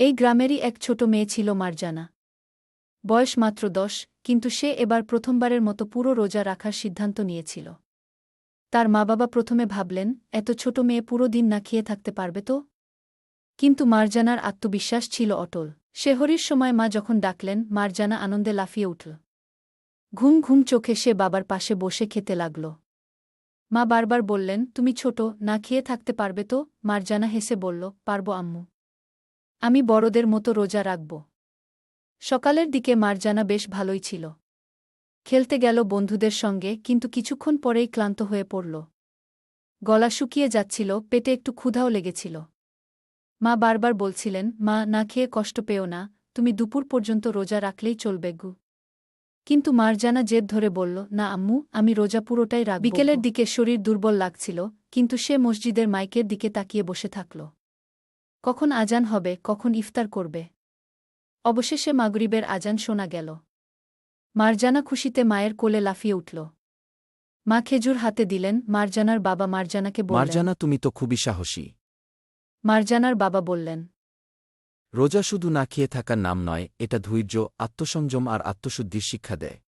এই গ্রামেরই এক ছোট মেয়ে ছিল মারজানা। বয়স মাত্র দশ, কিন্তু সে এবার প্রথমবারের মতো পুরো রোজা রাখার সিদ্ধান্ত নিয়েছিল। তার মা বাবা প্রথমে ভাবলেন, এত ছোট মেয়ে পুরো দিন না খেয়ে থাকতে পারবে তো? কিন্তু মারজানার আত্মবিশ্বাস ছিল অটল। শেহরির সময় মা যখন ডাকলেন, মারজানা আনন্দে লাফিয়ে উঠল। ঘুম ঘুম চোখে সে বাবার পাশে বসে খেতে লাগল। মা বারবার বললেন, তুমি ছোট, না খেয়ে থাকতে পারবে তো? মারজানা হেসে বলল, পারব, আম্মু। আমি বড়দের মতো রোজা রাখব। সকালের দিকে মারজানা বেশ ভালোই ছিল। খেলতে গেল বন্ধুদের সঙ্গে, কিন্তু কিছুক্ষণ পরেই ক্লান্ত হয়ে পড়ল। গলা শুকিয়ে যাচ্ছিল, পেটে একটু ক্ষুধাও লেগেছিল। মা বারবার বলছিলেন, মা, না খেয়ে কষ্ট পেও না, তুমি দুপুর পর্যন্ত রোজা রাখলেই চলবে গু। কিন্তু মারজানা জেদ ধরে বলল, না আম্মু, আমি রোজা পুরোটাই রাখ বিকেলের দিকে শরীর দুর্বল লাগছিল, কিন্তু সে মসজিদের মাইকের দিকে তাকিয়ে বসে থাকল। কখন আজান হবে কখন ইফতার করবে। অবশেষে মাগরিবের আজান শোনা গেল। মারজানা খুশিতে মায়ের কোলে লাফিয়ে উঠল। মা খেজুর হাতে দিলেন মারজানার বাবা মারজানাকে বললেন মারজানা তুমি তো খুবই সাহসী। মারজানার বাবা বললেন রোজা শুধু না খেয়ে থাকার নাম নয় এটা ধৈর্য আত্মসংযম আর আত্মশুদ্ধির শিক্ষা দেয়।